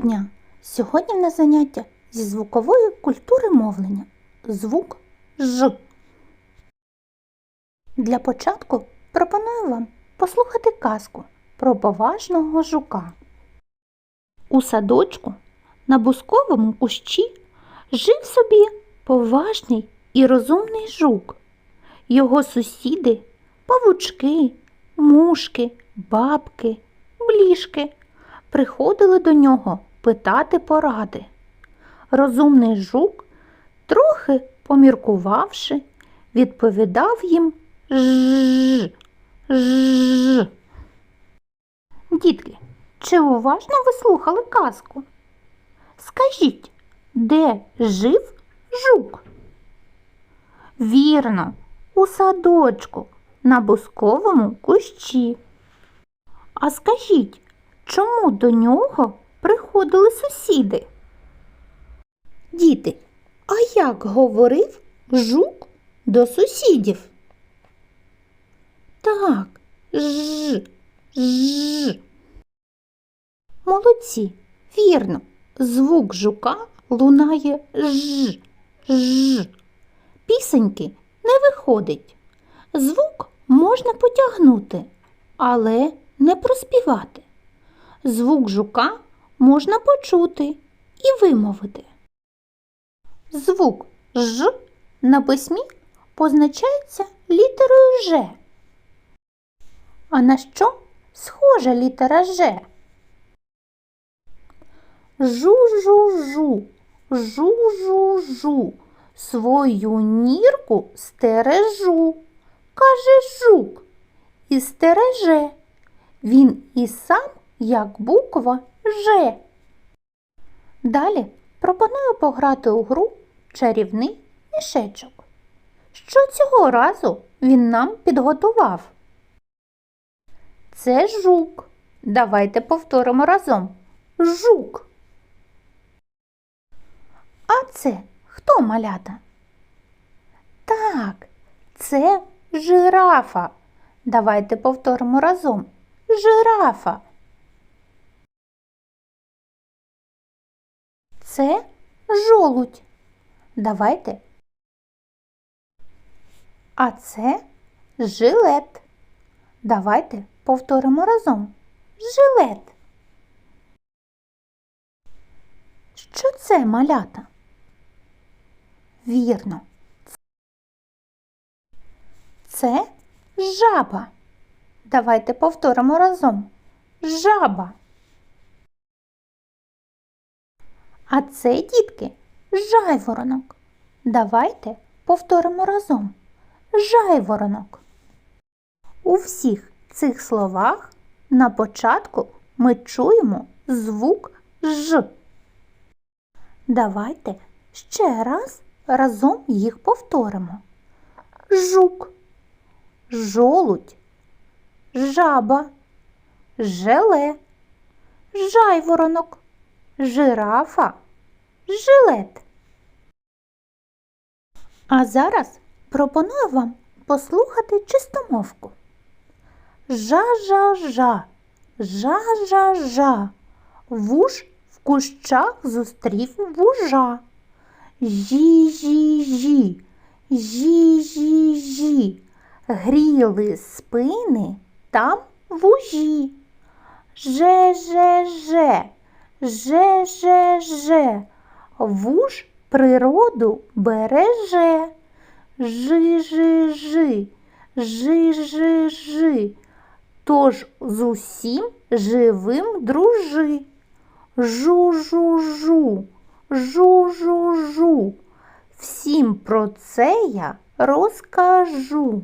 дня! Сьогодні на заняття зі звукової культури мовлення. Звук Ж. Для початку пропоную вам послухати казку про поважного жука. У садочку на бусковому кущі жив собі поважний і розумний жук. Його сусіди павучки, мушки, бабки, блішки приходили до нього питати поради. Розумний жук, трохи поміркувавши, відповідав їм ж. ж. Дітки, чи уважно ви слухали казку? Скажіть, де жив жук? Вірно, у садочку на бусковому кущі. А скажіть, чому до нього приходили сусіди? Діти, а як говорив жук до сусідів? Так, ж, ж. Молодці, вірно, звук жука лунає ж, ж. Пісеньки не виходить. Звук можна потягнути, але не проспівати. Звук жука можна почути і вимовити. Звук ж на письмі позначається літерою Ж. А на що схожа літера Ж? Жу-жу-жу, жу-жу-жу, свою нірку стережу, каже жук, і стереже. Він і сам як буква Ж. Далі пропоную пограти у гру чарівний мішечок. Що цього разу він нам підготував? Це жук. Давайте повторимо разом. Жук. А це хто малята? Так, це жирафа. Давайте повторимо разом. Жирафа. Це жолудь. Давайте. А це жилет. Давайте повторимо разом. Жилет. Що це малята? Вірно. Це жаба. Давайте повторимо разом. Жаба. А це, дітки, жайворонок. Давайте повторимо разом. Жайворонок. У всіх цих словах на початку ми чуємо звук Ж. Давайте ще раз разом їх повторимо. Жук, жолудь, жаба, желе, жайворонок, жирафа, жилет. А зараз пропоную вам послухати чистомовку. Жа-жа-жа, жа-жа-жа, вуж в кущах зустрів вужа. Жі-жі-жі, жі-жі-жі, гріли спини там вужі. Же-же-же, же-же-же, вуж природу береже. Жи-жи-жи, жи-жи-жи, тож з усім живим дружи. Жу-жу-жу, жу-жу-жу, всім про це я розкажу.